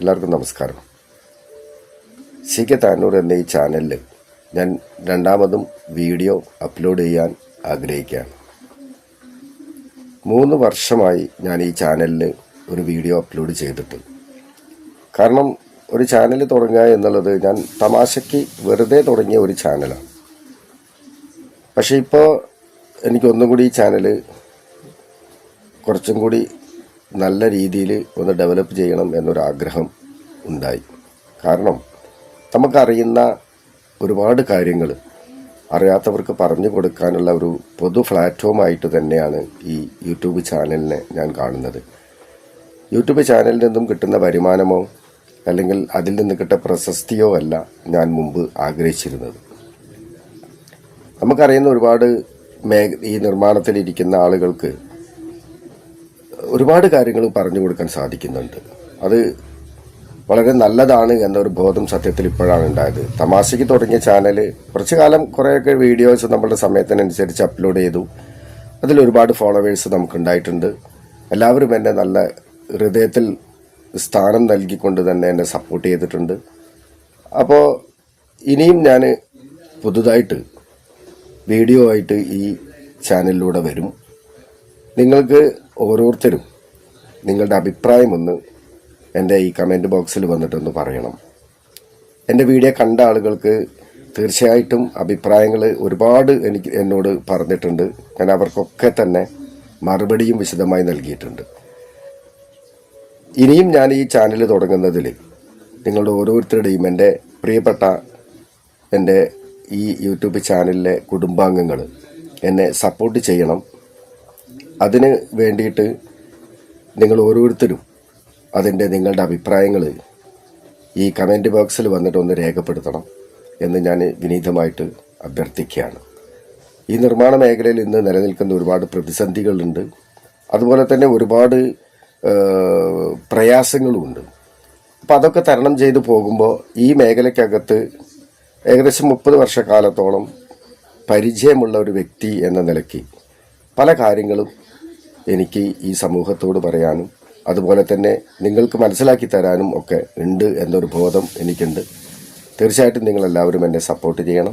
എല്ലാവർക്കും നമസ്കാരം. C K Tanur എന്ന ഈ ചാനലിൽ ഞാൻ രണ്ടാമതും വീഡിയോ അപ്ലോഡ് ചെയ്യാൻ ആഗ്രഹിക്കുകയാണ്. മൂന്ന് വർഷമായി ഞാൻ ഈ ചാനലിൽ ഒരു വീഡിയോ അപ്ലോഡ് ചെയ്തിട്ട്. കാരണം ഒരു ചാനൽ തുടങ്ങുക എന്നുള്ളത് ഞാൻ തമാശയ്ക്ക് വെറുതെ തുടങ്ങിയ ഒരു ചാനലാണ്. പക്ഷേ ഇപ്പോൾ എനിക്കൊന്നും കൂടി ഈ ചാനൽ കുറച്ചും കൂടി നല്ല രീതിയിൽ ഒന്ന് ഡെവലപ്പ് ചെയ്യണം എന്നൊരാഗ്രഹം ഉണ്ടായി. കാരണം നമുക്കറിയുന്ന ഒരുപാട് കാര്യങ്ങൾ അറിയാത്തവർക്ക് പറഞ്ഞു കൊടുക്കാനുള്ള ഒരു പൊതു പ്ലാറ്റ്ഫോമായിട്ട് തന്നെയാണ് ഈ യൂട്യൂബ് ചാനലിനെ ഞാൻ കാണുന്നത്. യൂട്യൂബ് ചാനലിൽ നിന്നും കിട്ടുന്ന വരുമാനമോ അല്ലെങ്കിൽ അതിൽ നിന്ന് കിട്ടുന്ന പ്രശസ്തിയോ അല്ല ഞാൻ മുമ്പ് ആഗ്രഹിച്ചിരുന്നത്. നമുക്കറിയുന്ന ഒരുപാട് മേ ഈ നിർമ്മാണത്തിലിരിക്കുന്ന ആളുകൾക്ക് ഒരുപാട് കാര്യങ്ങൾ പറഞ്ഞു കൊടുക്കാൻ സാധിക്കുന്നുണ്ട്. അത് വളരെ നല്ലതാണ് എന്നൊരു ബോധം സത്യത്തിൽ ഇപ്പോഴാണ് ഉണ്ടായത്. തമാശയ്ക്ക് തുടങ്ങിയ ചാനൽ കുറച്ചു കാലം കുറേയൊക്കെ വീഡിയോസ് നമ്മളുടെ സമയത്തിനനുസരിച്ച് അപ്ലോഡ് ചെയ്തു. അതിൽ ഒരുപാട് ഫോളോവേഴ്സ് നമുക്കുണ്ടായിട്ടുണ്ട് എല്ലാവരും എന്നെ നല്ല ഹൃദയത്തിൽ സ്ഥാനം നൽകിക്കൊണ്ട് തന്നെ എന്നെ സപ്പോർട്ട് ചെയ്തിട്ടുണ്ട്. അപ്പോൾ ഇനിയും ഞാൻ പുതുതായിട്ട് വീഡിയോ ആയിട്ട് ഈ ചാനലിലൂടെ വരും. നിങ്ങൾക്ക് ഓരോരുത്തരും നിങ്ങളുടെ അഭിപ്രായം ഒന്ന് എന്റെ ഈ കമന്റ് ബോക്സിൽ വന്നിട്ടൊന്ന് പറയണം. എന്റെ വീഡിയോ കണ്ട ആളുകൾക്ക് തീർച്ചയായിട്ടും അഭിപ്രായങ്ങൾ ഒരുപാട് എനിക്ക് എന്നോട് പറഞ്ഞിട്ടുണ്ട്. ഞാൻ അവർക്കൊക്കെ തന്നെ മറുപടിയും വിശദമായി നൽകിയിട്ടുണ്ട്. ഇനിയും ഞാൻ ഈ ചാനൽ തുടങ്ങുന്നതിൽ നിങ്ങളുടെ ഓരോരുത്തരുടെയും എന്റെ പ്രിയപ്പെട്ട എന്റെ ഈ യൂട്യൂബ് ചാനലിലെ കുടുംബാംഗങ്ങൾ എന്നെ സപ്പോർട്ട് ചെയ്യണം. അതിന് വേണ്ടിയിട്ട് നിങ്ങൾ ഓരോരുത്തരും അതിന്റെ നിങ്ങളുടെ അഭിപ്രായങ്ങൾ ഈ കമന്റ് ബോക്സിൽ വന്നിട്ട് ഒന്ന് രേഖപ്പെടുത്തണം എന്ന് ഞാൻ വിനീതമായിട്ട് അഭ്യർത്ഥിക്കുകയാണ്. ഈ നിർമ്മാണ മേഖലയിൽ ഇന്ന് നിലനിൽക്കുന്ന ഒരുപാട് പ്രതിസന്ധികളുണ്ട്. അതുപോലെ തന്നെ ഒരുപാട് പ്രയാസങ്ങളുമുണ്ട്. അപ്പം അതൊക്കെ തരണം ചെയ്തു പോകുമ്പോൾ ഈ മേഖലയ്ക്കകത്ത് ഏകദേശം മുപ്പത് വർഷക്കാലത്തോളം പരിചയമുള്ള ഒരു വ്യക്തി എന്ന നിലയ്ക്ക് പല കാര്യങ്ങളും എനിക്ക് ഈ സമൂഹത്തോട് പറയാനും അതുപോലെ തന്നെ നിങ്ങൾക്ക് മനസ്സിലാക്കി തരാനും ഒക്കെ ഉണ്ട് എന്നൊരു ബോധം എനിക്കുണ്ട്. തീർച്ചയായിട്ടും നിങ്ങളെല്ലാവരും എന്നെ സപ്പോർട്ട് ചെയ്യണം.